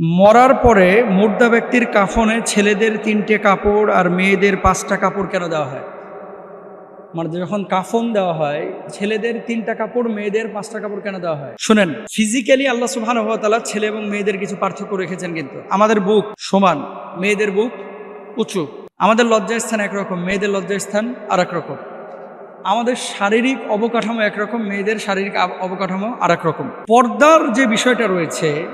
মরার পরে মুর্দা ব্যক্তির কাফনে ছেলেদের তিনটে কাপড় আর মেয়েদের পাঁচটা কাপড় কেন দেওয়া হয়? মানে যখন কাফন দেওয়া হয়, ছেলেদের তিনটা কাপড়, মেয়েদের পাঁচটা কাপড় কেন দেওয়া হয়? শুনেন ফিজিক্যালি আল্লাহ সুবহান তাআলা ছেলে এবং মেয়েদের কিছু পার্থক্য রেখেছেন কিন্তু। আমাদের বুক সমান, মেয়েদের বুক উঁচু। আমাদের লজ্জাস্থান একরকম, মেয়েদের লজ্জাস্থান আর এক রকম আমাদের শারীরিক অবকাঠামো একরকম, মেয়েদের শারীরিক অবকাঠামো আর রকম পর্দার যে বিষয়টা রয়েছে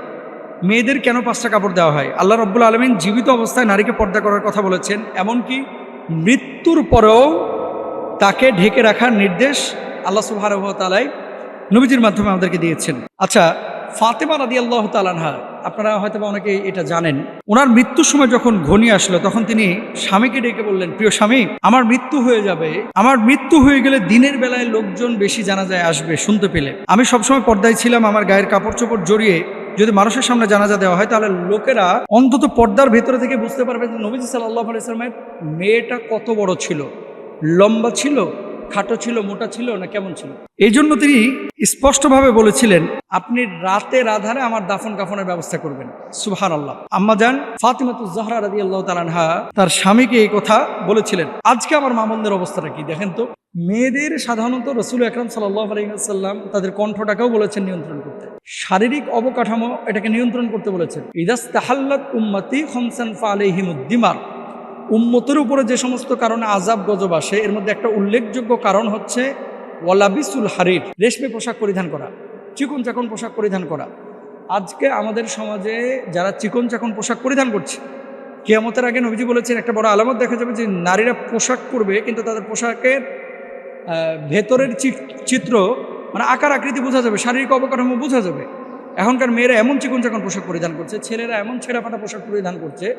মেয়েদের কেন পাঁচটা কাপড় দেওয়া হয়? আল্লাহ রব্বুল আলমিন জীবিত অবস্থায় নারীকে পর্দা করার কথা বলেছেন, এমনকি মৃত্যুর পরেও তাকে ঢেকে রাখার নির্দেশ আল্লাহ সুবাহতালাই নবীজির মাধ্যমে আমাদেরকে দিয়েছেন। আচ্ছা ফাতেমা রাদি আল্লাহ তালানহা আপনারা হয়তো বা অনেকে এটা জানেন, ওনার মৃত্যুর সময় যখন ঘনিয়ে আসলো, তখন তিনি স্বামীকে ডেকে বললেন, প্রিয় স্বামী, আমার মৃত্যু হয়ে যাবে। আমার মৃত্যু হয়ে গেলে দিনের বেলায় লোকজন বেশি জানা যায় আসবে, শুনতে পেলে। আমি সবসময় পর্দায় ছিলাম, আমার গায়ের কাপড় চোপড় জড়িয়ে যদি মানুষের সামনে জানাজা দেওয়া হয়, তাহলে লোকেরা অন্তত পর্দার ভেতরে থেকে বুঝতে পারবে যে নবীজি সাল্লাহ আলাইসলামের মেয়েটা কত বড় ছিল। লম্বা ছিল, খাটো ছিল, মোটা ছিল না কেমন ছিল? এই জন্য তিনি স্পষ্টভাবে বলেছিলেন, আপনি রাতের আধারে আমার দাফন কাফনের ব্যবস্থা করবেন। সুহান আল্লাহ আম্মা যান ফাতিমাতুজ জাহরা রাদি আল্লাহ তালানহা তার স্বামীকে এই কথা বলেছিলেন। আজকে আমার মামনদের অবস্থাটা কি দেখেন তো? মেয়েদের সাধারণত রসুল আকরাম সাল্লাহ আলহিহাল্লাম তাদের কণ্ঠটাকেও বলেছেন নিয়ন্ত্রণ করতে। শারীরিক অবকাঠামো এটাকে নিয়ন্ত্রণ করতে বলেছেন ইদাস তাহাল্লাত উম্মতি খমসান ফা আলহিমুদ্দিমার উম্মতের উপরে যে সমস্ত কারণে আজাব গজব আসে, এর মধ্যে একটা উল্লেখযোগ্য কারণ হচ্ছে ওয়ালাবিসুল হারির, রেশমি পোশাক পরিধান করা চিকন চাকন পোশাক পরিধান করা। আজকে আমাদের সমাজে যারা চিকন চাকন পোশাক পরিধান করছে, কেয়ামতের আগে নবীজি বলেছেন, একটা বড় আলামত দেখা যাবে যে নারীরা পোশাক পরবে, কিন্তু তাদের পোশাকের ভেতরের চিত্র মানে আকার আকৃতি বোঝা যাবে, শারীরিক অবকাঠামো বোঝা যাবে। এখনকার মেয়েরা এমন চিকন চাকন পোশাক পরিধান করছে, ছেলেরা এমন ছেঁড়াফাটা পোশাক পরিধান করছে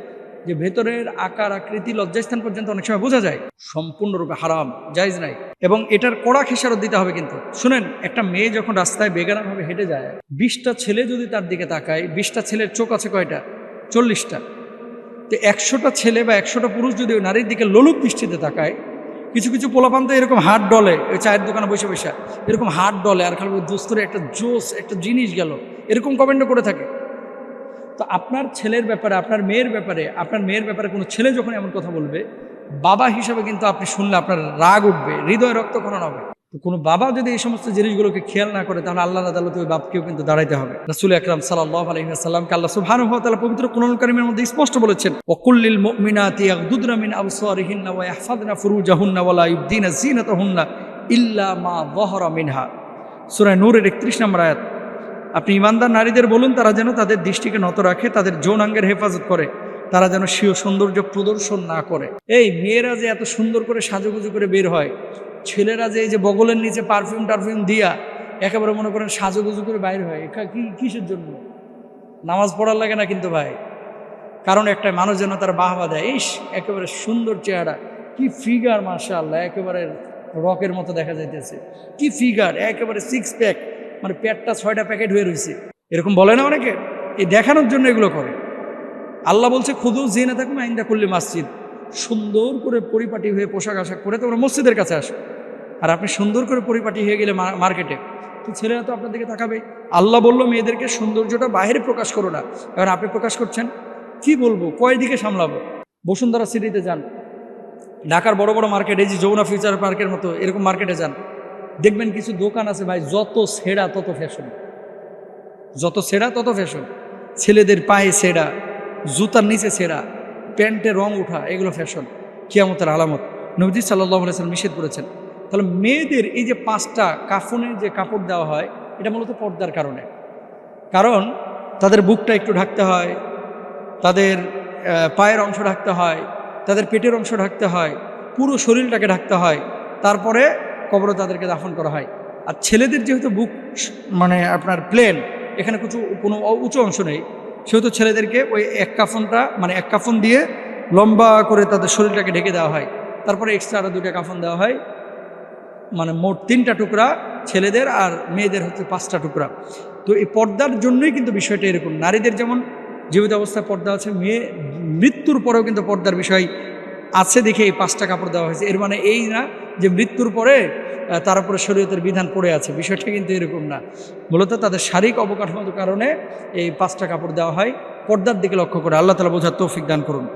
যে ভেতরের আকার, আকৃতি, লজ্জাস্থান পর্যন্ত অনেক সময় বোঝা যায়। সম্পূর্ণরূপে হারাম, জায়জ নাই। এবং এটার কড়া খেসারত দিতে হবে কিন্তু। শুনেন, একটা মেয়ে যখন রাস্তায় বেগানাভাবে হেঁটে যায়, বিশটা ছেলে যদি তার দিকে তাকায়, বিশটা ছেলের চোখ আছে কয়টা? চল্লিশটা। তো একশোটা ছেলে বা একশোটা পুরুষ যদি ওই নারীর দিকে লোলুপ দৃষ্টিতে তাকায় কিছু কিছু পোলাপান তো এরকম হাট ডলে, ওই চায়ের দোকানে বসে বসে। এরকম হাট ডলে, আর খালি দোস্তরে একটা জোস, একটা জিনিস গেল। এরকম কমেন্টও করে থাকে। তো আপনার ছেলের ব্যাপারে, আপনার মেয়ের ব্যাপারে, আপনার মেয়ের ব্যাপারে কোনো ছেলে যখন এমন কথা বলবে, বাবা হিসাবে কিন্তু আপনি শুনলে আপনার রাগ উঠবে, হৃদয় রক্তক্ষরণ হবে। তো কোনো বাবা যদি এই সমস্ত জিনিসগুলোকে খেয়াল না করে, তাহলে আল্লাহ আদালতে ওই বাপকেও কিন্তু দাঁড়াইতে হবে। রাসুল আকরাম সাল্লাহ আলহিহাসাল্লামকে আল্লাহ সুবহানাহু ওয়া তাআলা পবিত্র কুরআন কারীমের মধ্যে স্পষ্ট বলেছেন ওয়াকুল্লিল মুমিনাতি ইয়াগদুদনা মিন আবসারিহিন্না ওয়া ইল্লা মা মিনহা। নূরের 31 নম্বর আয়াত, আপনি ইমানদার নারীদের বলুন, তারা যেন তাদের দৃষ্টিকে নত রাখে, তাদের যৌনাঙ্গের হেফাজত করে, তারা যেন স্বীয় সৌন্দর্য প্রদর্শন না করে। এই মেয়েরা যে এত সুন্দর করে সাজুগুজু করে বের হয় ছেলেরা যে এই যে বগলের নিচে পারফিউম টারফিউম দিয়া একেবারে মনে করেন সাজুগুজু করে বাইর হয় কি, কিসের জন্য? নামাজ পড়ার লাগে না কিন্তু ভাই। কারণ একটা মানুষ যেন তার বাহবা দেয়, ইস, একেবারে সুন্দর চেহারা। কি ফিগার মার্শা আল্লাহ একেবারে রকের মতো দেখা যাইতেছে। কি ফিগার একেবারে সিক্স প্যাক মানে পেটটা ছয়টা প্যাকেট হয়ে রয়েছে এরকম বলে না অনেকে? এই দেখানোর জন্য এগুলো করে। আল্লাহ বলছে, খুদু জেনে থাকুন আইন্দা করলে মসজিদ। সুন্দর করে পরিপাটি হয়ে পোশাক আশাক পরে তোমরা মসজিদের কাছে আসো। আর আপনি সুন্দর করে পরিপাটি হয়ে গেলে মার্কেটে, তো ছেলেরা তো আপনার দিকে তাকাবে। আল্লাহ বলল, মেয়েদেরকে সৌন্দর্যটা বাইরে প্রকাশ করো না। এবার আপনি প্রকাশ করছেন, কি বলব কয় দিকে সামলাবো? বসুন্ধরা সিটিতে যান। ঢাকার বড় বড় মার্কেট, এই যে যৌনা ফিউচার পার্কের মতো, এরকম মার্কেটে যান। দেখবেন কিছু দোকান আছে ভাই, যত সেরা তত ফ্যাশন যত সেরা তত ফ্যাশন ছেলেদের পায়ে সেরা, জুতার নিচে সেরা প্যান্টে রং ওঠা এগুলো ফ্যাশন কিয়ামতের আলামত। নবজি সাল্লাহ আলাইসাল্লাম নিষেধ করেছেন। তাহলে মেয়েদের এই যে পাঁচটা কাফনের যে কাপড় দেওয়া হয়, এটা মূলত পর্দার কারণে। কারণ তাদের বুকটা একটু ঢাকতে হয়, তাদের পায়ের অংশ ঢাকতে হয়, তাদের পেটের অংশ ঢাকতে হয়, পুরো শরীরটাকে ঢাকতে হয়, তারপরে কবরে তাদেরকে দাফন করা হয়। আর ছেলেদের যেহেতু বুক মানে আপনার প্লেন, এখানে কিছু, কোনো উঁচু অংশ নেই, সেহেতু ছেলেদেরকে ওই এক কাফনটা মানে এক কাফন দিয়ে লম্বা করে তাদের শরীরটাকে ঢেকে দেওয়া হয়। তারপরে এক্সট্রা আরও দুটা কাফন দেওয়া হয়। মানে মোট তিনটা টুকরা ছেলেদের আর মেয়েদের হচ্ছে পাঁচটা টুকরা। তো এই পর্দার জন্যই কিন্তু বিষয়টা এরকম। নারীদের যেমন জীবিত অবস্থায় পর্দা আছে, মেয়ে মৃত্যুর পরেও কিন্তু পর্দার বিষয় আছে দেখে এই পাঁচটা কাপড় দেওয়া হয়েছে। এর মানে এই না যে মৃত্যুর পরে তার উপরে শরীয়তের বিধান পড়ে আছে। বিষয়টা কিন্তু এরকম না। মূলত তাদের শারীরিক অবকাঠামোর কারণে এই পাঁচটা কাপড় দেওয়া হয়। পর্দার দিকে লক্ষ্য করে আল্লাহ তালা বোঝার তৌফিক দান করুন।